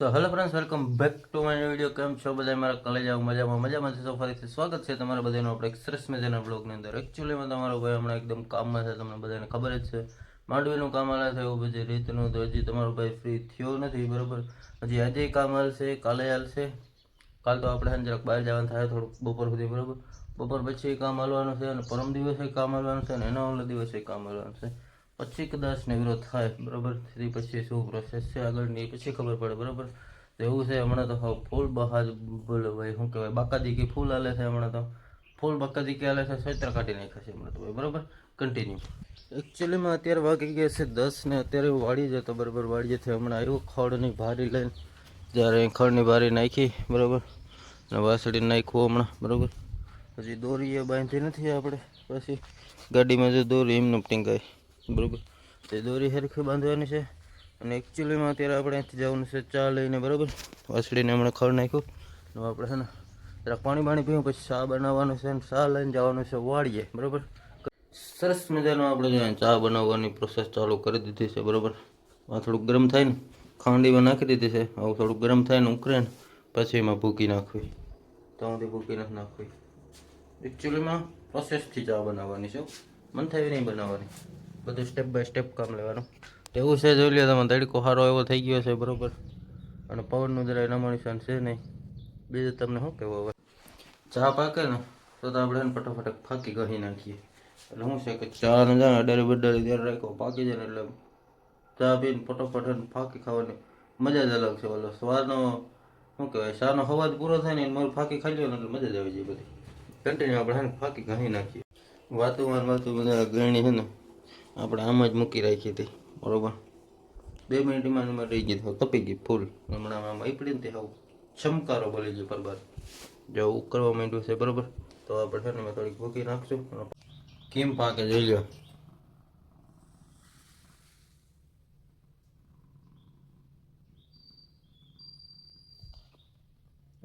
તો hello friends welcome back to my video કેમ છો બધા? મારા કોલેજ આવું મજામાં મજામાં છે. તો ફરીથી સ્વાગત છે તમારા બધાનું આપણે એક સરસ મજાના બ્લોગની અંદર. એકચ્યુઅલીમાં તમારો ભાઈ હમણાં એકદમ કામમાં છે, તમને બધાને ખબર જ છે. માંડવીનું કામ હાલે છે, એવું બધી રીતનું. તો હજી તમારો ભાઈ ફ્રી થયો નથી, બરાબર? હજી આજે કામ હાલશે, કાલે હાલશે. કાલ તો આપણે જરાક બહાર જવાનું થાય થોડુંક બપોર સુધી, બરાબર? બપોર પછી કામ હાલવાનું છે અને પરમ દિવસે કામ હાલવાનું છે અને એના ઓલા દિવસે કામ હાલવાનું છે. પછી કદાચ ને વિરોધ થાય, બરાબર? તેથી પછી શું પ્રોસેસ છે આગળની પછી ખબર પડે, બરાબર? તો એવું છે હમણાં તો હવે ફૂલ બહાર બોલો ભાઈ, શું કહેવાય, બાકાદી કે ફૂલ આલે છે હમણાં તો. ફૂલ બાકાદી કે આલે છે સ્વેતર કાઢી નાખ્યા છે હમણાં તો બરોબર? કન્ટિન્યુ એકચ્યુઅલીમાં અત્યારે વાગી ગયા છે દસ ને અત્યારે વાળી જતો બરાબર વાળી જતો હમણાં આવ્યું ખડની ભારી લઈને, જ્યારે ખડની ભારી નાખી, બરાબર? અને વાસળી નાખ્યું હમણાં, બરાબર? પછી દોરી એ બાંધી નથી આપણે, પછી ગાડીમાં જો દોરી એમને ટીંગાય. બરોબર. તે દોરી સરખી બાંધવાની છે. અને એકચ્યુઅલીમાં અત્યારે આપણે અહીંથી જવાનું છે ચા લઈને, બરાબર? વાસળીને હમણાં ખડ નાખ્યું. આપણે છે ને, જરાક પાણી પાણી પીવું, પછી ચા બનાવવાનું છે અને ચા લઈને જવાનું છે વાળીએ બરાબર? સરસ મજાનો આપણે ચા બનાવવાની પ્રોસેસ ચાલુ કરી દીધી છે, બરાબર? આ થોડુંક ગરમ થાય ને, ખાંડીમાં નાખી દીધી છે. આવું થોડુંક ગરમ થાય ને, ઉકળે ને, પછી એમાં ભૂકી નાખવી. ત્યાંથી ભૂકી નથી નાખવી. એકચ્યુઅલીમાં પ્રોસેસથી ચા બનાવવાની છે મન થાય નહીં બનાવવાની. બધું સ્ટેપ બાય સ્ટેપ કામ લેવાનું. એવું છે, જોઈ લો તમે તડકો સારો એવો થઈ ગયો છે, બરાબર? અને પવનનું જરા નમણ છે નહીં. બીજું તમને શું કહેવું હવે? ચા પાકે ને, તો તો આપણે ફટાફટ ફાંકી કહી નાખીએ. એટલે શું છે કે ચા ને જાય અડારી બડારી ધ્યાન રાખ્યો, પાકી જાય એટલે ચા પીને ફટાફટ ફાંકી ખાવાની મજા જ અલગ છે, ઓલો સ્વાદનો શું કહેવાય ચાનો અવાજ પૂરો થાય ને મોર ફાંકી ખાઈ લો ને એટલે મજા જ આવી જાય બધી. કન્ટિન્યુ આપણે ફાંકી ઘણી નાખીએ. વાતું વાતું બધા ગરણી છે ને આપણે આમ જ મૂકી રાખી હતી. બરોબર? બે મિનિટમાં એમાં રહી ગઈ તપી ગઈ ફૂલ. હમણાં આમ પડી ને તે હાવ ચમકારો બોલી ગયો પરબાર. જો ઉકળવા માંડ્યું છે, બરાબર? તો આપણે છે ને થોડીક ભૂકી નાખશું કેમ પાકે જોઈ લો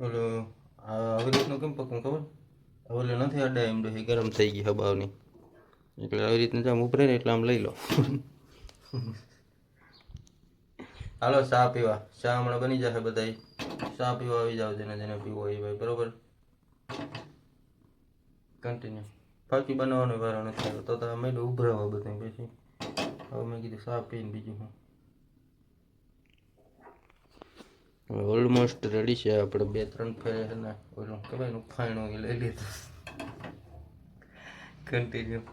ઓલું આવી રીતનું કેમ પકવું ખબર? ઓલે નથી અડાય એમ ગરમ થઈ ગઈ હબાવની. એટલે આવી રીતનું આમ ઉપરે ને એટલે આમ લઈ લો. હાલો ચા પીવા. ચા હમણાં બની જશે બધાય. ચા પીવા આવી જાવ જેને જેને પીવો હોય એ ભાઈ બરોબર? કન્ટિન્યુ ફાકી બનાવવાનો વારો નથી આવ્યો તો તો અમે ઉભરાવા બધું પછી. હવે મેં કીધું ચા પીને બીજું હું હવે ઓલમોસ્ટ રેડી છે આપણે બે ત્રણ ફેરે છે ને ઓલું કહેવાય ને ફાઈણું એ લઈ લીધું. કન્ટિન્યુ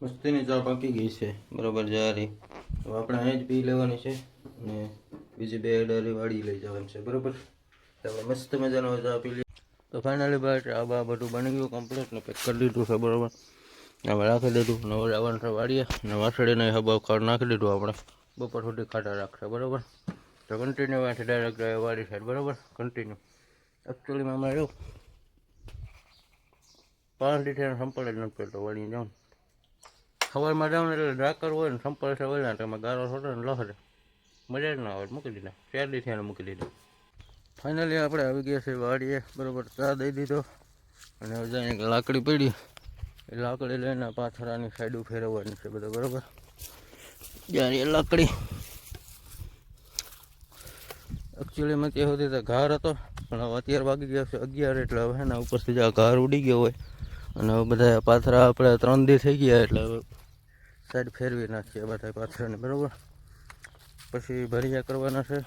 મસ્તીની ચા પાકી ગઈ છે. બરાબર જારી હવે આપણે અહીં જ પી લેવાની છે અને બીજી બે અડારી વાળી લઈ જવાની છે. બરાબર? મસ્ત મજાનો ચા પી લઈએ. તો ફાઇનલી ભાઈ, આ બા બધું બની ગયું કમ્પ્લીટ ને પેક કરી દીધું છે, બરાબર? હવે રાખી દીધું. ને હવે જવાનું છે વાળીએ. અને વાસળીને હબા ખાડ નાખી દીધું આપણે. બપોર સુધી ખાટા રાખશે, બરાબર? તો કન્ટિન્યુ અહીંથી ડાયરેક્ટ વાળી સાઈડ બરાબર? કન્ટિન્યુ એકચ્યુઅલીમાં અમારે એવું. પાંચ લીટર સંપલ જ નથી પડતો વાળી જાઉં સવારમાં જાઉં એટલે ડાકર હોય ને સંપલ છે વળ્યા તમે ગારો છોડો ને લહરે. મજા જ ના આવે, મૂકી દીધા. ચાર દી થયા મૂકી દીધા. ફાઇનલી આપણે આવી ગયા છે વાડીએ, બરાબર, ચા દઈ દીધો. અને હવે એક લાકડી પડી. એ લાકડી લઈને પાથરાની સાઈડ ફેરવવાની છે બધું, બરાબર? જ્યારે લાકડી. એકચ્યુઅલીમાં ત્યાં સુધી તો ઘાર હતો, પણ હવે અત્યારે વાગી ગયા છે અગિયાર, એટલે હવે એના ઉપરથી જ આ ઘાર ઉડી ગયો હોય. અને હવે બધા પાથરા આપણે ત્રણ દી થઈ ગયા, એટલે હવે સાઈડ ફેરવી નાખીએ બધા પાથરાને, બરાબર? પછી ભરિયા કરવાના છે.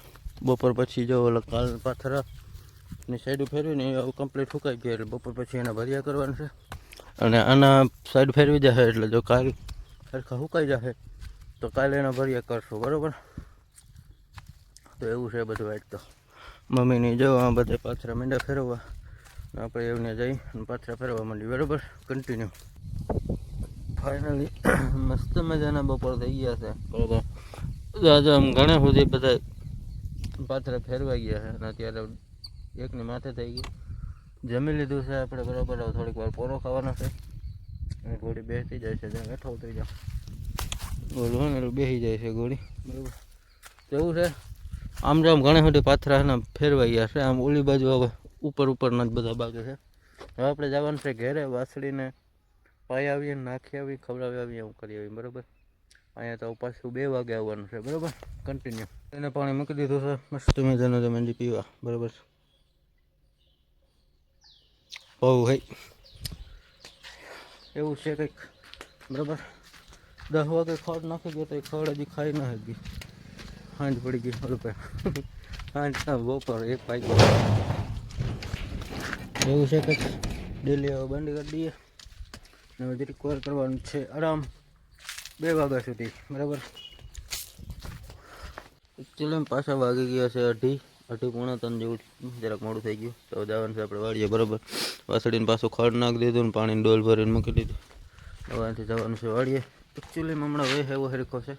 બપોર પછી જો ઓલા કાલ પાથરાની સાઈડ ફેરવીને આવું કમ્પ્લીટ સુકાઈ ગયા એટલે બપોર પછી એના ભરિયા કરવાના છે. અને આના સાઈડ ફેરવી જશે એટલે જો કાલ સરખા સુકાઈ જશે તો કાલે એના ભરિયા કરશું, બરાબર? તો એવું છે બધું વાઈટ તો. મમ્મીની જો આ બધા પાથરા મીંડા ફેરવવા આપણે એમને જઈ અને પાથરા ફેરવા માંડી બરાબર? કન્ટિન્યુ ફાઇનલી મસ્ત મજાના બપોર થઈ ગયા છે. બરાબર આજે આમ ઘણા સુધી બધા પાથરા ફેરવાઈ ગયા છે અને અત્યારે એકની માથે થઈ ગઈ. જમી લીધું છે આપણે બરાબર. થોડીક વાર પોરો ખાવાનો છે. અને ઘોડી બેસી જાય છે. જ્યાં બેઠો ઉતરી જાઓ. હોય ને બેસી જાય છે ઘોડી બરાબર. તો એવું છે? આમ તો આમ ઘણા બધી પાથરા ને ફેરવાઈ ગયા છે. આમ ઓલી બાજુ હવે ઉપર ઉપરના જ બધા બાકી છે. હવે આપણે જવાનું છે ઘેરે વાસળીને પાઈ આવીએ નાખી આવીએ ખવડાવી આવીએ એવું કરી આવીએ બરાબર? અહીંયા તો પાછું બે વાગે આવવાનું છે, બરાબર? કન્ટિન્યુ એને પાણી મૂકી દીધું છે. મસ્ત મજાનું તમે હજી પીવા, બરાબર? બહુ હઈ એવું છે કંઈક, બરાબર? દસ વાગે ખડ નાખી ગયો તો એ ખડ હજી ખાઈ ના હતી સાંજ પડી ગઈ સાંજ ના, બપોર એક પાઈ એવું છે કંઈક? ડેલી હવે બંધ કરી દઈએ. ને બધી રિકવર કરવાનું છે. આરામ બે વાગ્યા સુધી. બરાબર? એકચ્યુઅલી પાછા વાગી ગયા છે અઢી. અઢી પોણા ત્રણ જેવું જરાક મોડું થઈ ગયું. તો જવાનું છે આપણે વાળીએ બરાબર? વાસળીને પાછું ખડ નાખી દીધું ને પાણીની ડોલ ભરીને મૂકી દીધું. અહીંથી જવાનું છે વાળીએ એકચ્યુઅલીમાં હમણાં વેહ એવો હરખો છે.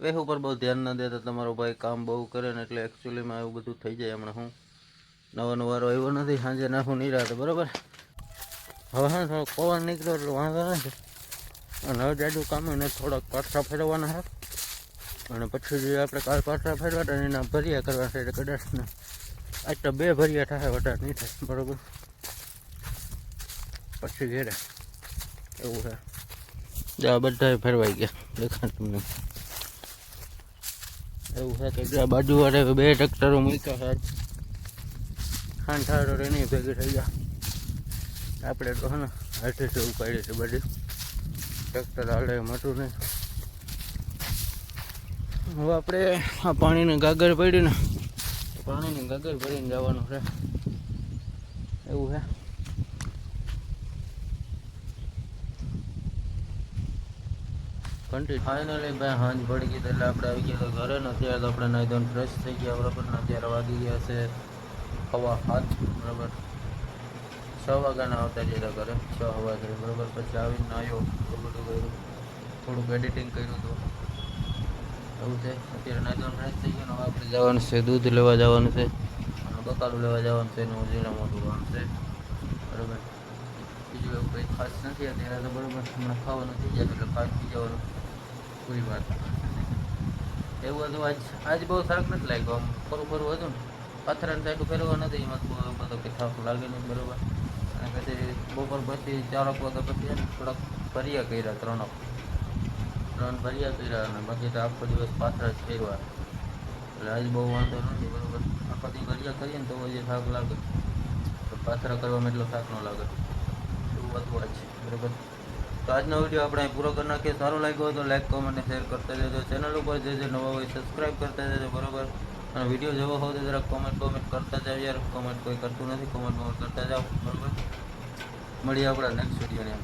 વેહ ઉપર બહુ ધ્યાન ના દેતા. તમારો ભાઈ કામ બહુ કરે ને એટલે એકચ્યુઅલીમાં એવું બધું થઈ જાય હમણાં હું. નવાનો નવારો આવ્યો નથી. સાંજે નાખું નહીં રાતે. બરાબર? હવે હા થોડોક પવન નીકળ્યો એટલે વાંધો નથી અને હવે જાજુ કામ એને થોડાક પાછા ફેરવવાના છે અને પછી જે આપણે કાલ પાછા ફેરવા હતા એના ભર્યા કરવા છે એટલે કદાચ ને આજ તો બે ભર્યા થાય વધારે નહીં થાય, બરોબર? પછી ઘેરે. એવું છે. જ્યાં બધા ફેરવાઈ ગયા. દેખાય તમને. એવું છે કે જ્યાં બાજુવાળે બે ટ્રેક્ટરો મૂક્યા છે. આજ ખાંડ ઠારો એની ભેગી થઈ ગયા. આપણે તો ને જ ઉપાડી છે બધે. ટ્રેક્ટર હાલે, મોટું નહીં. હવે આપણે આ પાણીને ગાગર પડીને, પાણીની ગાગર ભરીને જવાનું છે. એવું છે. કન્ટિન્યુ ફાઇનલી ભાઈ, હાંજ પડી ગઈ એટલે આપણે આવી ગયા તો ઘરે ને અત્યારે તો આપણે નાઈ ધોઈને ફ્રેશ થઈ ગયા, બરાબર ને અત્યારે વાગી ગયા છે હવા હાથ બરાબર. છ વાગ્યાના આવતા જતા ઘરે. છ થઈ બરાબર, પછી આવીને આવ્યો એવું બધું કર્યું. થોડુંક એડિટિંગ કર્યું હતું. એવું છે. અત્યારે ધોઈને ફ્રેશ થઈ ગયો આપણે જવાનું છે, દૂધ લેવા જવાનું છે. અને બકાલું લેવા જવાનું છે એનું જીરા મોટું કામ છે. બરાબર. બીજું એવું કંઈ ખાસ નથી અત્યારે તો બરાબર. હમણાં ખાવાનું થઈ જાય એટલે ખાસ પી જવાનું. પૂરી વાત એવું હતું આજ. આજ બહુ સરસ નથી લાગ્યું. આમ ખરું ખરું હતું ને. પથરાને સાઈડ ફેરવા નથી. એમાં બધો કે થાક લાગે નહીં બરાબર. અને પછી બપોર પછી ચારક વાગ્યા પછી થોડાક ભર્યા કર્યા ત્રણક ત્રણ ભર્યા કર્યા અને બાકી તો આખો દિવસ પાત્ર જ ફેરવા એટલે આજ બહુ વાંધો નથી બરાબર? આખો દિવસ ભર્યા કરીએ ને તો જે થાક લાગે. તો પાથરા કરવામાં એટલો થાક ન લાગે. એવું હતું છે, બરાબર? તો આજનો વીડિયો આપણે પૂરો કરી નાખીએ. સારો લાગ્યો હોય તો લાઈક કોમેન્ટ શેર કરતા જજો ચેનલ ઉપર જે જે નવા હોય સબસ્ક્રાઈબ કરતા જજો બરાબર? અને વીડિયો જોવો હોય તો જરાક કોમેન્ટ કોમેન્ટ કરતા જાઓ યાર. કોમેન્ટ કોઈ કરતું નથી કોમેન્ટ કોમેન્ટ કરતા જાઓ, બરાબર? મળીએ આપણા નેક્સ્ટ વિડીયોની